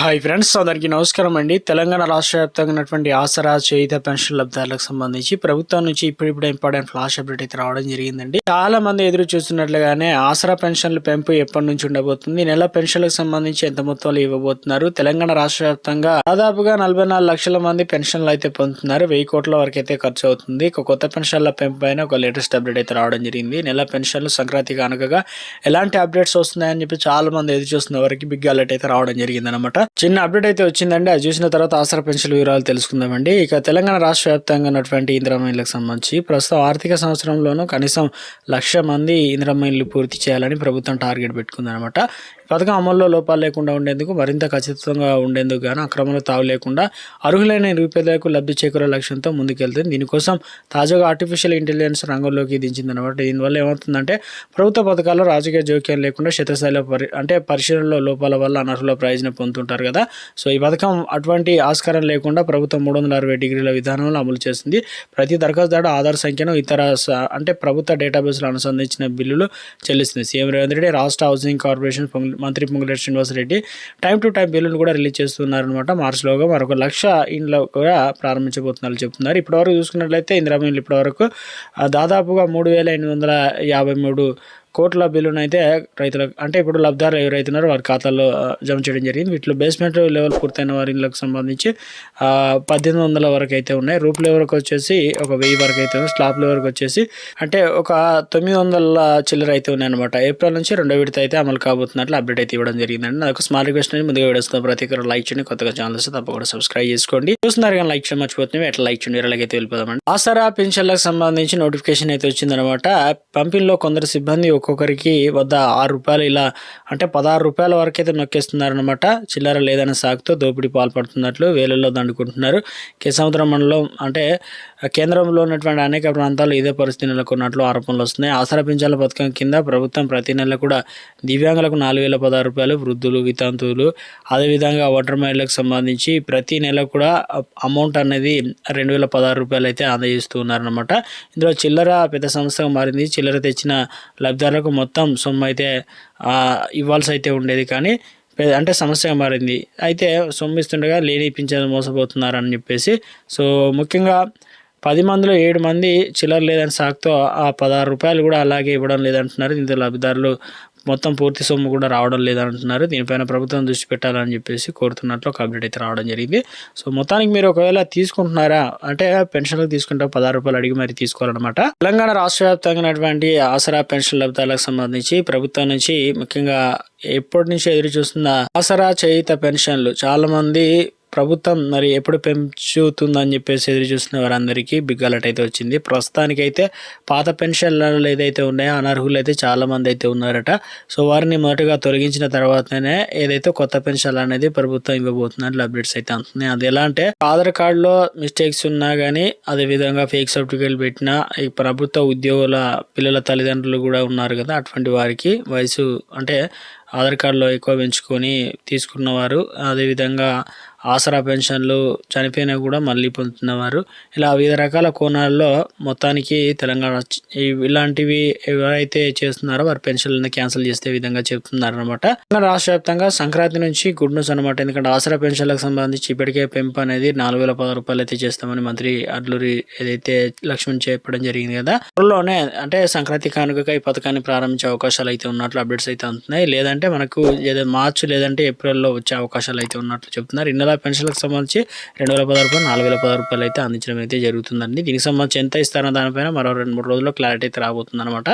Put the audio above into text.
Hi friends అందరికీ నమస్కారం అండి. తెలంగాణ రాష్ట్ర వ్యాప్తంగా ఉన్నటువంటి ఆసరా చేయిత పెన్షన్ లబ్ధారులకు సంబంధించి ప్రభుత్వం నుంచి ఇప్పుడిప్పుడు ఇంపార్టెంట్ ఫ్లాష్ అప్డేట్ అయితే రావడం జరిగిందండి. చాలా మంది ఎదురు చూస్తున్నట్లుగానే ఆసరా పెన్షన్ల పెంపు ఎప్పటి నుంచి ఉండబోతుంది? నెల పెన్షన్లకు సంబంధించి ఎంత మొత్తంలో ఇవ్వబోతున్నారు? తెలంగాణ రాష్ట్ర వ్యాప్తంగా దాదాపుగా నలభై నాలుగు లక్షల మంది పెన్షన్లు అయితే పొందుతున్నారు. వెయ్యి కోట్ల వరకు అయితే ఖర్చు అవుతుంది. ఒక కొత్త పెన్షన్ల పెంపు పైన ఒక లేటెస్ట్ అప్డేట్ అయితే రావడం జరిగింది. నెల పెన్షన్లు సంక్రాంతి కానుకగా ఎలాంటి అప్డేట్స్ వస్తున్నాయని చెప్పి చాలా మంది ఎదురు చూస్తున్న వరకు బిగ్ అలర్ట్ అయితే రావడం జరిగింది అనమాట చిన్న అప్డేట్ అయితే వచ్చిందండి. అది చూసిన తర్వాత ఆసరా పెన్షన్ వివరాలు తెలుసుకుందామండి. ఇక తెలంగాణ రాష్ట్ర వ్యాప్తంగా ఉన్నటువంటి ఇందిరామైన్లకు సంబంధించి ప్రస్తుతం ఆర్థిక సంవత్సరంలోనూ కనీసం లక్ష మంది ఇందిరామైన్లు పూర్తి చేయాలని ప్రభుత్వం టార్గెట్ పెట్టుకుందనమాట పథకం అమల్లో లోపాలు లేకుండా ఉండేందుకు మరింత ఖచ్చితంగా ఉండేందుకు గాను అక్రమంలో తావు లేకుండా అర్హులైన నిరుపేదలకు లబ్ధి చేకూరే లక్ష్యంతో ముందుకెళ్తుంది. దీనికోసం తాజాగా ఆర్టిఫిషియల్ ఇంటెలిజెన్స్ రంగంలోకి దించిందనమాట దీనివల్ల ఏమవుతుందంటే ప్రభుత్వ పథకాల్లో రాజకీయ జోక్యం లేకుండా క్షేత్రస్థాయిలో పరి అంటే పరిశీలనలో లోపాల వల్ల అనర్హుల ప్రయోజనం పొందుతుంటారు కదా? సో ఈ పథకం అటువంటి ఆస్కారం లేకుండా ప్రభుత్వం మూడు వందల అరవై డిగ్రీల విధానంలో అమలు చేస్తుంది ప్రతి దరఖాస్తుదారు ఆధార్ సంఖ్యను ఇతర స- అంటే ప్రభుత్వ డేటాబేస్లో అనుసంధించిన బిల్లులు చెల్లిస్తుంది. సీఎం రేవంత్ రెడ్డి రాష్ట్ర హౌసింగ్ కార్పొరేషన్ మంత్రి Ponguleti Srinivas Reddy time to time బిల్లును కూడా రిలీజ్ చేస్తున్నారనమాట మార్చిలోగా మరొక లక్ష ఇండ్లు కూడా ప్రారంభించబోతున్నారు చెప్తున్నారు. ఇప్పటివరకు చూసుకున్నట్లయితే ఇందిరామిల్లు ఇప్పటివరకు దాదాపుగా మూడు వేల ఎనిమిది వందల యాభై మూడు కోట్ల బిల్లును అయితే రైతులకు అంటే ఇప్పుడు లబ్ధారులు ఎవరైతున్నారో వారి ఖాతాల్లో జమ చేయడం జరిగింది. వీటిలో బేస్మెంట్ లెవెల్ పూర్తయిన వారికి సంబంధించి పద్దెనిమిది వందల వరకు అయితే ఉన్నాయి రూప్ లెవెల్కి వచ్చేసి ఒక వెయ్యి వరకు అయితే ఉంది స్లాబ్ లెవెల్కి వచ్చేసి అంటే ఒక తొమ్మిది వందల చిల్లర అయితే ఉన్నాయి అనమాట ఏప్రిల్ నుంచి రెండో విడత అయితే అమలు కాబోతున్నట్లు అప్డేట్ అయితే ఇవ్వడం జరిగిందండి. నాకు స్మాల్ రిక్వెస్ట్ అనేది ముందుగా విడుస్తుంది ప్రతి ఒక్కరు లైక్ చేయండి. కొత్తగా ఛానల్ వస్తే తప్పకుండా సబ్స్క్రైబ్ చేసుకోండి. చూస్తున్నారు కానీ లైక్ చేయడం మర్చిపోతున్నాయి ఎట్లా లైక్ చేయండి ఎలాగైతే వెళ్ళిపోదామండి ఆసరా పెన్షన్లకు సంబంధించి నోటిఫికేషన్ అయితే వచ్చిందనమాట పంపిణీలో కొందరు సిబ్బంది ఒక ఒక్కొక్కరికి వద్ద ఆరు రూపాయలు ఇలా అంటే పదహారు రూపాయల వరకు అయితే నొక్కేస్తున్నారనమాట చిల్లర లేదని సాకుతో దోపిడీ పాల్పడుతున్నట్లు వేలల్లో దండుకుంటున్నారు. కేసముద్రం మండలం అంటే కేంద్రంలో ఉన్నటువంటి అనేక ప్రాంతాలు ఇదే పరిస్థితి నెలకొన్నట్లు ఆరోపణలు వస్తున్నాయి. ఆసరా పింఛన్ల పథకం కింద ప్రభుత్వం ప్రతి నెల కూడా దివ్యాంగులకు నాలుగు వేల పదహారు రూపాయలు వృద్ధులు వితంతువులు అదేవిధంగా ఓటర్ మహిళలకు సంబంధించి ప్రతి నెల కూడా అమౌంట్ అనేది రెండు వేల పదహారు రూపాయలు అయితే అందజేస్తూ ఉన్నారనమాట ఇందులో చిల్లర పెద్ద సంస్థగా మారింది. చిల్లర తెచ్చిన లబ్ధిదారులకు మొత్తం సొమ్ము అయితే ఇవ్వాల్సి అయితే ఉండేది. కానీ అంటే సమస్యగా మారింది. అయితే సొమ్ము ఇస్తుండగా లేని పింఛను మోసపోతున్నారని చెప్పేసి సో ముఖ్యంగా పది మందిలో ఏడు మంది చిల్లర లేదని సాకుతో ఆ పదహారు రూపాయలు కూడా అలాగే ఇవ్వడం లేదంటున్నారు. దీంతో లబ్ధిదారులు మొత్తం పూర్తి సొమ్ము కూడా రావడం లేదంటున్నారు. దీనిపైన ప్రభుత్వం దృష్టి పెట్టాలని చెప్పేసి కోరుతున్నట్లు ఒక అప్డేట్ అయితే రావడం జరిగింది. సో మొత్తానికి మీరు ఒకవేళ తీసుకుంటున్నారా? అంటే పెన్షన్లకు తీసుకుంటే పదహారు రూపాయలు అడిగి మరి తీసుకోవాలన్నమాట. తెలంగాణ రాష్ట్ర వ్యాప్తంగా ఉన్నటువంటి ఆసరా పెన్షన్ లబ్ధాలకు సంబంధించి ప్రభుత్వం నుంచి ముఖ్యంగా ఎప్పటి నుంచి ఎదురు చూస్తున్న ఆసరా చేయిత పెన్షన్లు చాలా మంది ప్రభుత్వం మరి ఎప్పుడు పెంచుతుందని చెప్పేసి ఎదురు చూస్తున్న వారందరికీ బిగ్ అలర్ట్ అయితే వచ్చింది. ప్రస్తుతానికైతే పాత పెన్షన్లు ఏదైతే ఉన్నాయో అనర్హులు అయితే చాలామంది అయితే ఉన్నారట. సో వారిని మొదటగా తొలగించిన తర్వాతనే ఏదైతే కొత్త పెన్షన్లు అనేది ప్రభుత్వం ఇవ్వబోతున్నట్లు అప్డేట్స్ అయితే అంటున్నాయి అది ఎలా అంటే ఆధార్ కార్డులో మిస్టేక్స్ ఉన్నా కానీ అదే విధంగా ఫేక్ సర్టిఫికేట్ పెట్టినా ఈ ప్రభుత్వ ఉద్యోగుల పిల్లల తల్లిదండ్రులు కూడా ఉన్నారు కదా అటువంటి వారికి వయసు అంటే ఆధార్ కార్డులో ఎక్కువ పెంచుకొని తీసుకున్నవారు అదేవిధంగా ఆసరా పెన్షన్లు చనిపోయినా కూడా మళ్ళీ పొందుతున్నవారు. ఇలా వివిధ రకాల కోణాల్లో మొత్తానికి తెలంగాణ ఇలాంటివి ఎవరైతే చేస్తున్నారో వారి పెన్షన్లను క్యాన్సిల్ చేసే విధంగా చెప్తున్నారు అనమాట రాష్ట్ర వ్యాప్తంగా సంక్రాంతి నుంచి గుడ్ న్యూస్ అనమాట ఎందుకంటే ఆసరా పెన్షన్లకు సంబంధించి ఇప్పటికే పెంపు అనేది నాలుగు వేల పది రూపాయలు అయితే చేస్తామని మంత్రి అడ్లూరి ఏదైతే లక్ష్మణ్ చెప్పడం జరిగింది కదా త్వరలోనే అంటే సంక్రాంతి కానుకగా ఈ పథకాన్ని ప్రారంభించే అవకాశాలు అయితే ఉన్నట్లు అప్డేట్స్ అయితే అందుతున్నాయి. లేదంటే మనకు ఏదో మార్చి లేదంటే ఏప్రిల్లో వచ్చే అవకాశాలు అయితే ఉన్నట్లు చెప్తున్నారు. ఇన్నెల పెన్షన్లకు సంబంధించి రెండు వేల పది రూపాయలు నాలుగు వేల పది రూపాయలు అయితే అందించడం అయితే జరుగుతుందండి. దీనికి సంబంధించి ఎంత ఇస్తారో దానిపైన మరో రెండు మూడు రోజుల్లో క్లారిటీ అయితే రాబోతుంది అనమాట